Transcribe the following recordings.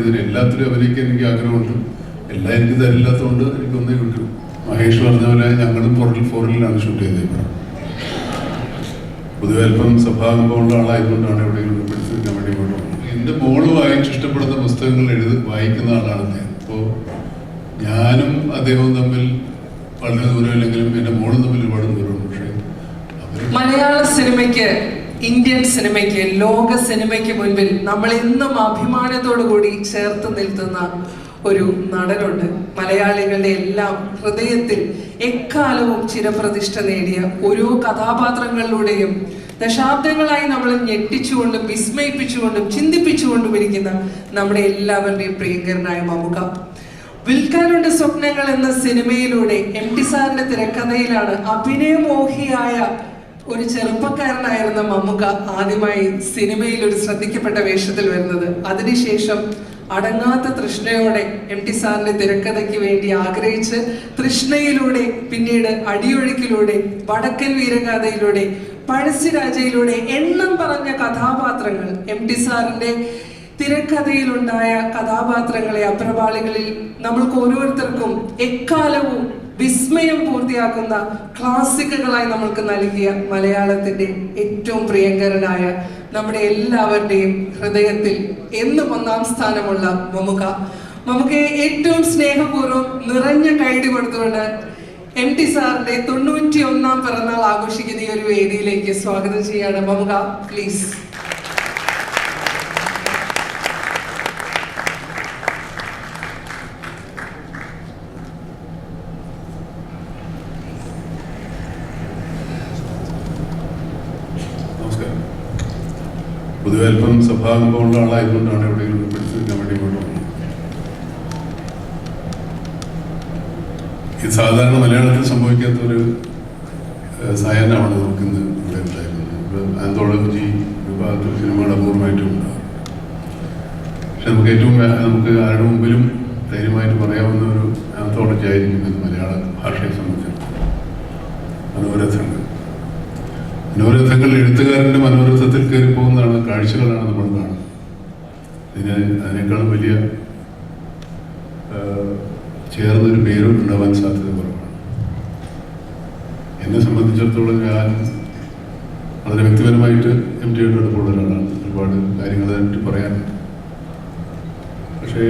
ഇതിന് എല്ലാത്തിലും അഭിനയിക്കാൻ എനിക്ക് ആഗ്രഹമുണ്ട്. എല്ലാം എനിക്ക് തരില്ലാത്തതുകൊണ്ട് എനിക്ക് ഒന്നേ കിട്ടും മഹേഷ് പറഞ്ഞ പോലെ ഞങ്ങളും ഫോറിൽ ഫോറിലാണ് ഷൂട്ട് ചെയ്തേക്കുന്നത് പൊതുവെ അല്പം സ്വഭാവമുള്ള ആളായതുകൊണ്ടാണ് എവിടെയെങ്കിലും പിടിച്ചു നിൽക്കാൻ വേണ്ടി വന്നത്. എന്റെ മോൾ വായിച്ച് ഇഷ്ടപ്പെടുന്ന പുസ്തകങ്ങൾ എഴുതി വായിക്കുന്ന ആളാണ് അദ്ദേഹം അപ്പോൾ ഞാനും അദ്ദേഹവും തമ്മിൽ വളരെ ദൂരമില്ലെങ്കിലും എന്റെ മോളും തമ്മിൽ ഒരുപാട് ദൂരമുണ്ട്. പക്ഷേ മലയാള സിനിമയ്ക്ക് ഇന്ത്യൻ സിനിമയ്ക്ക് ലോക സിനിമയ്ക്ക് മുൻപിൽ നമ്മൾ ഇന്നും അഭിമാനത്തോടു കൂടി ചേർത്ത് നിൽക്കുന്ന ഒരു നടനുണ്ട്. മലയാളികളുടെ എല്ലാം ഹൃദയത്തിൽ എക്കാലവും ചിരപ്രതിഷ്ഠ നേടിയ ഓരോ കഥാപാത്രങ്ങളിലൂടെയും ദശാബ്ദങ്ങളായി നമ്മൾ ഞെട്ടിച്ചുകൊണ്ടും വിസ്മയിപ്പിച്ചുകൊണ്ടും ചിന്തിപ്പിച്ചുകൊണ്ടും ഇരിക്കുന്ന നമ്മുടെ എല്ലാവരുടെയും പ്രിയങ്കരനായ മമുക. വിൽക്കാനുണ്ട് സ്വപ്നങ്ങൾ എന്ന സിനിമയിലൂടെ എം ടി സാറിന്റെ തിരക്കഥയിലാണ് അഭിനയമോഹിയായ ഒരു ചെറുപ്പക്കാരനായിരുന്ന മമ്മുക്ക ആദ്യമായി സിനിമയിൽ ഒരു ശ്രദ്ധിക്കപ്പെട്ട വേഷത്തിൽ വരുന്നത്. അതിനുശേഷം അടങ്ങാത്ത തൃഷ്ണയോടെ എം ടി സാറിന്റെ തിരക്കഥയ്ക്ക് വേണ്ടി ആഗ്രഹിച്ച് തൃഷ്ണയിലൂടെ പിന്നീട് അടിയൊഴുക്കിലൂടെ വടക്കൻ വീരഗാഥയിലൂടെ പഴശ്ശിരാജയിലൂടെ എണ്ണം പറഞ്ഞ കഥാപാത്രങ്ങൾ എം ടി സാറിന്റെ തിരക്കഥയിലുണ്ടായ കഥാപാത്രങ്ങളെ അപ്രപാളികളിൽ നമ്മൾക്ക് ഓരോരുത്തർക്കും എക്കാലവും വിസ്മയം പൂർത്തിയാക്കുന്ന ക്ലാസിക്കുകളായി നമ്മൾക്ക് നൽകിയ മലയാളത്തിന്റെ ഏറ്റവും പ്രിയങ്കരനായ നമ്മുടെ എല്ലാവരുടെയും ഹൃദയത്തിൽ എന്നും ഒന്നാം സ്ഥാനമുള്ള മമുക. നമുക്ക് ഏറ്റവും സ്നേഹപൂർവം നിറഞ്ഞ കൈഡി കൊടുത്തുകൊണ്ട് എം ടി സാറിന്റെ തൊണ്ണൂറ്റി ഒന്നാം പിറന്നാൾ ആഘോഷിക്കുന്ന ഈ ഒരു വേദിയിലേക്ക് സ്വാഗതം ചെയ്യാണ്. മമുക പ്ലീസ് പൊതുവെ അല്പം സ്വഭാവമുള്ള ആളായതുകൊണ്ടാണ് എവിടെയെങ്കിലും പിടിച്ചു നിൽക്കാൻ വേണ്ടി വന്നത്. ഇത് സാധാരണ മലയാളത്തിൽ സംഭവിക്കാത്ത ഒരു നമുക്ക് ഇന്ന് ഇവിടെ ഉണ്ടായിരുന്നത്. ആന്തോളജി വിഭാഗത്തിൽ സിനിമകൾ അപൂർവമായിട്ടും ഉണ്ടാകും പക്ഷെ നമുക്ക് ഏറ്റവും നമുക്ക് ആരുടെ മുമ്പിലും ധൈര്യമായിട്ട് പറയാവുന്ന ഒരു ആന്തോളജി ആയിരിക്കും ഇത് മലയാള ഭാഷയെ സംബന്ധിച്ചിടത്തോളം മനോരഥങ്ങൾ മനോരഥങ്ങൾ എഴുത്തുകാരന്റെ മനോരഥത്തിൽ കയറി പോകുന്നതാണ് കാഴ്ചകളാണ് നമ്മൾ കാണുന്നത്. ഇതിന് അതിനേക്കാളും വലിയ ചേർന്നൊരു പേരും ഉണ്ടാവാൻ സാധ്യത കുറവാണ്. എന്നെ സംബന്ധിച്ചിടത്തോളം ഞാൻ വളരെ വ്യക്തിപരമായിട്ട് എം ടിയുടെ അടുപ്പുള്ള ഒരാളാണ്. ഒരുപാട് അതിനെപ്പറ്റി പറയാനുണ്ട്. പക്ഷേ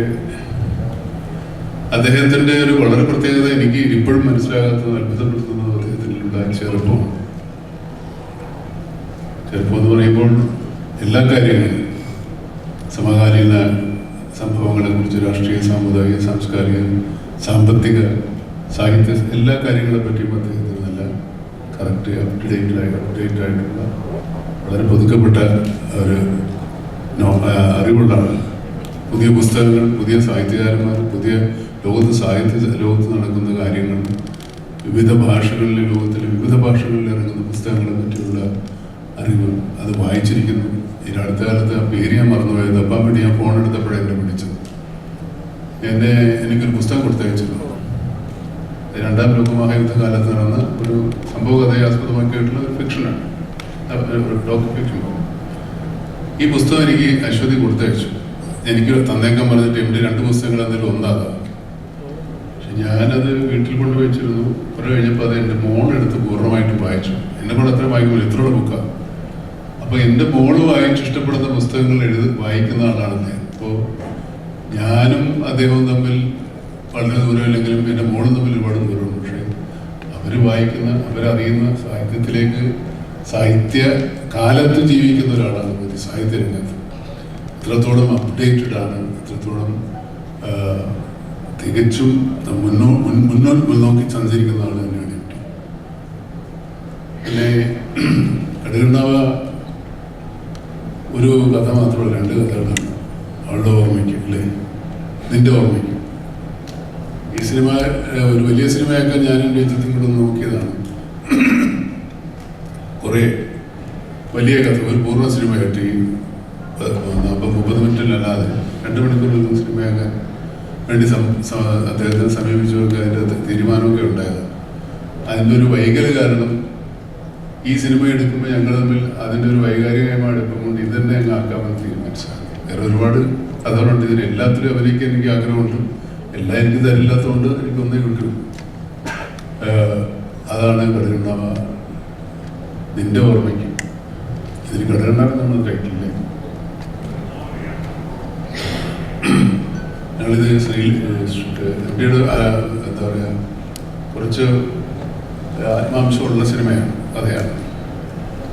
അദ്ദേഹത്തിന്റെ ഒരു വളരെ പ്രത്യേകത എനിക്ക് ഇപ്പോഴും മനസ്സിലാകാത്തത് അത്ഭുതപ്പെടുത്തുന്നത് അദ്ദേഹത്തിലുള്ള ചെറുപ്പമാണ് ചെറുപ്പം എന്ന് പറയുമ്പോൾ എല്ലാ കാര്യങ്ങളും സമകാലീന സംഭവങ്ങളെ കുറിച്ച് രാഷ്ട്രീയ സാമുദായിക സാംസ്കാരിക സാമ്പത്തിക സാഹിത്യ എല്ലാ കാര്യങ്ങളെ പറ്റിയും അദ്ദേഹത്തിന് നല്ല കറക്റ്റ് അപ് ടു ഡേറ്റ് ആയി അപ്ഡേറ്റ് ആയിട്ടുള്ള വളരെ പുതുക്കപ്പെട്ട ഒരു അറിവുള്ള പുതിയ പുസ്തകങ്ങൾ പുതിയ സാഹിത്യകാരന്മാർ പുതിയ ലോകത്ത് സാഹിത്യ ലോകത്ത് നടക്കുന്ന കാര്യങ്ങൾ വിവിധ ഭാഷകളിലെ ലോകത്തിലെ വിവിധ ഭാഷകളിൽ ഇറങ്ങുന്ന പുസ്തകങ്ങളെ പറ്റിയുള്ള അറിവ് അത് വായിച്ചിരിക്കുന്നു. ഈ അടുത്ത കാലത്ത് ആ പേര് ഞാൻ മറന്നുപോയത്. അപ്പം വേണ്ടി ഞാൻ ഫോൺ എടുത്തപ്പോഴേ എന്നെ വിളിച്ചത്. എന്നെ എനിക്കൊരു പുസ്തകം കൊടുത്തയച്ചിരുന്നു. രണ്ടാം ലോകമഹായുദ്ധ കാലത്ത് നടന്ന ഒരു സംഭവ കഥയെ ആസ്പദമാക്കിയിട്ടുള്ള ഒരു ഫിക്ഷനാണ് ഈ പുസ്തകം എനിക്ക് അശ്വതി കൊടുത്തയച്ചു. എനിക്ക് തന്നേക്കാൻ പറഞ്ഞിട്ട് എവിടെ രണ്ട് പുസ്തകങ്ങൾ എന്തെങ്കിലും ഒന്നാകാം. പക്ഷെ ഞാനത് വീട്ടിൽ കൊണ്ട് വെച്ചിരുന്നു. കുറെ കഴിഞ്ഞപ്പോൾ അത് എന്റെ മോണെടുത്ത് പൂർണമായിട്ട് വായിച്ചു. എന്നെ കൊണ്ട് അത്ര വായിക്കുമ്പോൾ ഇത്രയുള്ള ബുക്കാണ് അപ്പോൾ എന്റെ മോൾ വായിച്ച് ഇഷ്ടപ്പെടുന്ന പുസ്തകങ്ങൾ എഴുതി വായിക്കുന്ന ആളാണ് അദ്ദേഹം അപ്പോൾ ഞാനും അദ്ദേഹവും തമ്മിൽ വളരെ ദൂരമില്ലെങ്കിലും എന്റെ മോളും തമ്മിൽ ഒരുപാട് ദൂരമുണ്ട്. പക്ഷേ അവർ വായിക്കുന്ന അവരറിയുന്ന സാഹിത്യത്തിലേക്ക് സാഹിത്യ കാലത്ത് ജീവിക്കുന്ന ഒരാളാണ് സാഹിത്യ രംഗത്ത് എത്രത്തോളം അപ്ഡേറ്റഡ് ആണ് എത്രത്തോളം തികച്ചും മുന്നോ മുന്നോട്ട് മുന്നോക്കി സഞ്ചരിക്കുന്ന ആൾ തന്നെയാണ് പിന്നെ കടുകണ്ണാവ ഒരു കഥ മാത്രമല്ല രണ്ട് കഥകളാണ്. അവളുടെ ഓർമ്മയ്ക്ക് അല്ലേ? നിന്റെ ഓർമ്മയ്ക്ക്. ഈ സിനിമ ഒരു വലിയ സിനിമയൊക്കെ ഞാനും രഞ്ജിത്തും കൂടെ നോക്കിയതാണ്. കുറേ വലിയ കഥ ഒരു പൂർണ സിനിമയായിട്ട് ഈ അപ്പം മുപ്പത് മിനിറ്റിലല്ലാതെ രണ്ട് മണിക്കൂറിൽ സിനിമയൊക്കെ വേണ്ടി സം- സ- അദ്ദേഹത്തെ സമീപിച്ചവർക്ക് അതിന്റെ തീരുമാനമൊക്കെ ഉണ്ടായത്. അതിന്റെ ഒരു വൈകൽ കാരണം ഈ സിനിമ എടുക്കുമ്പോൾ ഞങ്ങൾ തമ്മിൽ അതിന്റെ ഒരു വൈകാരികമായ കൊണ്ട് ഇത് തന്നെ അങ്ങ് ആക്കാമെന്ന് തീരുമാനിച്ചതാണ്. വേറെ ഒരുപാട് കഥകളുണ്ട്. ഇതിന് എല്ലാത്തിലും അഭിനയിക്കാൻ എനിക്ക് ആഗ്രഹമുണ്ട്. എല്ലാം എനിക്ക് തരില്ലാത്തതുകൊണ്ട് എനിക്കൊന്നേ കിട്ടും അതാണ് ഘടകണ്ണ നിന്റെ ഓർമ്മയ്ക്ക്. ഇതിന് ഘടകണ്ണ നമ്മൾ കഴിക്കില്ല? ഞങ്ങളിത് ശ്രീ ഇന്ത്യയുടെ എന്താ പറയുക കുറച്ച് ആത്മാംശമുള്ള സിനിമയാണ്. കഥയാണ്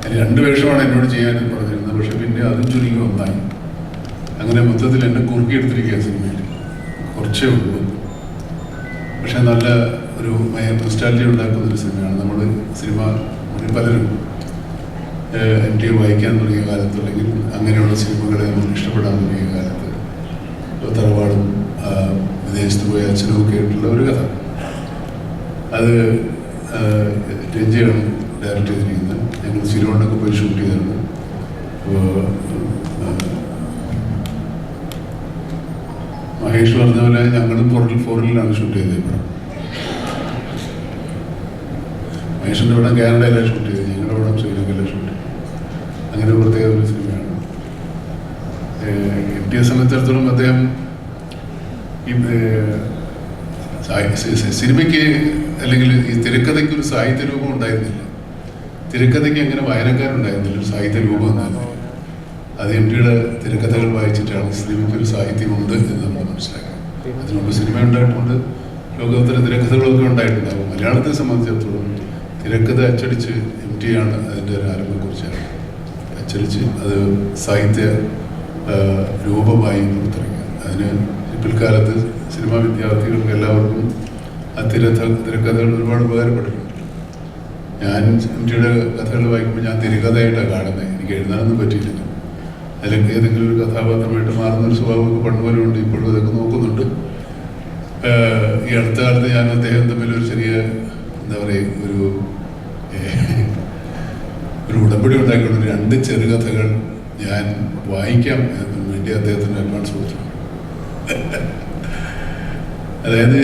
അതിൽ രണ്ട് വേഷമാണ് എന്നോട് ചെയ്യാനും പറഞ്ഞിരുന്നത്. പക്ഷെ പിന്നെ അതും ചുരുങ്ങി ഒന്നായി. അങ്ങനെ മൊത്തത്തിൽ എന്നെ കുറുക്കിയെടുത്തിരിക്കുക സിനിമയിൽ. കുറച്ചേ ഉള്ളൂ. പക്ഷെ നല്ല ഒരു നൊസ്റ്റാലിറ്റി ഉണ്ടാക്കുന്ന ഒരു സിനിമയാണ്. നമ്മൾ സിനിമ പലരും എം ടി വായിക്കാൻ തുടങ്ങിയ കാലത്ത് അല്ലെങ്കിൽ അങ്ങനെയുള്ള സിനിമകളെ നമുക്ക് ഇഷ്ടപ്പെടാൻ തുടങ്ങിയ കാലത്ത് തറവാടും വിദേശത്ത് പോയ അച്ഛനും ഒക്കെ ആയിട്ടുള്ള ഒരു കഥ. അത് രഞ്ജിയാണ് ഡയറക്റ്റ് ചെയ്തിരിക്കുന്നത് ഞങ്ങൾ സിലോണിലൊക്കെ പോയി ഷൂട്ട് ചെയ്തിരുന്നു. മഹേഷ് പറഞ്ഞ പോലെ ഞങ്ങളും പോർട്ടൽ ഫോറിലാണ് ഷൂട്ട് ചെയ്തത് പടം മഹേഷിന്റെ പടം കാനഡയിലാണ് ഷൂട്ട് ചെയ്തത്. ഞങ്ങളുടെ പടം ശ്രീലങ്കയിലാണ് ഷൂട്ട് ചെയ്തത്. അങ്ങനെ പ്രത്യേക ഒരു സിനിമയാണ് എം ടിയെ സംബന്ധിച്ചിടത്തോളം അദ്ദേഹം സിനിമയ്ക്ക് അല്ലെങ്കിൽ ഈ തിരക്കഥയ്ക്ക് ഒരു സാഹിത്യ രൂപം ഉണ്ടായിരുന്നില്ല. തിരക്കഥയ്ക്ക് അങ്ങനെ വായനക്കാരുണ്ടായിരുന്നില്ല. സാഹിത്യ രൂപം എന്നായിരുന്നു അത് എം ടിയുടെ തിരക്കഥകൾ വായിച്ചിട്ടാണ് സിനിമയ്ക്ക് ഒരു സാഹിത്യമുണ്ട് എന്ന് നമ്മൾ മനസ്സിലാക്കുന്നത് അതിനുമുമ്പ് സിനിമ ഉണ്ടായിട്ടുണ്ട്. ലോകോത്തര തിരക്കഥകളൊക്കെ ഉണ്ടായിട്ടുണ്ടാകും മലയാളത്തെ സംബന്ധിച്ചിടത്തോളം തിരക്കഥ അച്ചടിച്ച് എം ടി ആണ് അതിന്റെ ഒരു ആരംഭക്കുറിച്ചാണ്. അച്ചടിച്ച് അത് സാഹിത്യ രൂപമായി പുറത്തിറങ്ങി. അതിന് പിൽക്കാലത്ത് സിനിമാ വിദ്യാർത്ഥികൾക്ക് എല്ലാവർക്കും ആ തിരക്കഥ തിരക്കഥകൾ ഒരുപാട് ഉപകാരപ്പെട്ടിട്ടുണ്ട്. ഞാൻ എം കഥകൾ വായിക്കുമ്പോൾ ഞാൻ തിരികഥയായിട്ടാണ് കാണുന്നത്. എനിക്ക് എഴുതാനൊന്നും പറ്റിയില്ല. അല്ലെങ്കിൽ ഏതെങ്കിലും ഒരു കഥാപാത്രമായിട്ട് മാറുന്ന ഒരു സ്വഭാവമൊക്കെ പണ്ട് പോലെ ഉണ്ട്. ഇപ്പോഴും അതൊക്കെ നോക്കുന്നുണ്ട്. ഈ അടുത്ത കാലത്ത് ഞാൻ അദ്ദേഹം തമ്മിൽ ഒരു ചെറിയ എന്താ പറയുക ഒരു ഒരു ഉടമ്പടി ഉണ്ടാക്കിയിട്ടുണ്ട് രണ്ട് ചെറുകഥകൾ ഞാൻ വായിക്കാം എന്ന് വേണ്ടി അദ്ദേഹത്തിന് അഡ്വാൻസ് കൊടുത്തു. അതായത്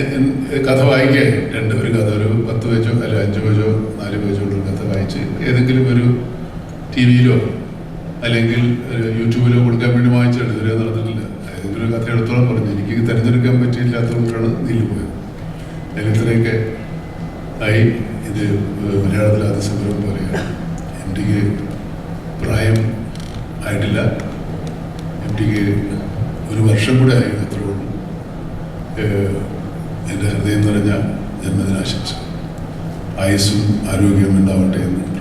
കഥ വായിക്കാൻ രണ്ട് ഒരു കഥ ഒരു പത്ത് പേജോ അല്ല അഞ്ച് പേജോ ഒരു കഥ വായിച്ച് ഏതെങ്കിലും ഒരു ടി വിയിലോ അല്ലെങ്കിൽ യൂട്യൂബിലോ കൊടുക്കാൻ വേണ്ടി വായിച്ചാണ് ഇതുവരെ നടന്നിട്ടില്ല. ഏതെങ്കിലും ഒരു കഥ എടുത്തോളം പറഞ്ഞു. എനിക്ക് തിരഞ്ഞെടുക്കാൻ പറ്റിയില്ലാത്തതുകൊണ്ടാണ് നീൽ പോയത്. ഇത്രയൊക്കെ ആയി. ഇത് മലയാളത്തിൽ ആദ്യ സംരംഭം പോലെയാണ്. എം ഡിക്ക് പ്രായം ആയിട്ടില്ല. എം ഡിക്ക് ഒരു വർഷം കൂടെ ആയി. അത്രയുള്ളൂ എന്റെ ഹൃദയം നിറഞ്ഞ ജന്മദിനാശംസ ആയുസ്സും ആരോഗ്യവും ഉണ്ടാവട്ടെ എന്ന്.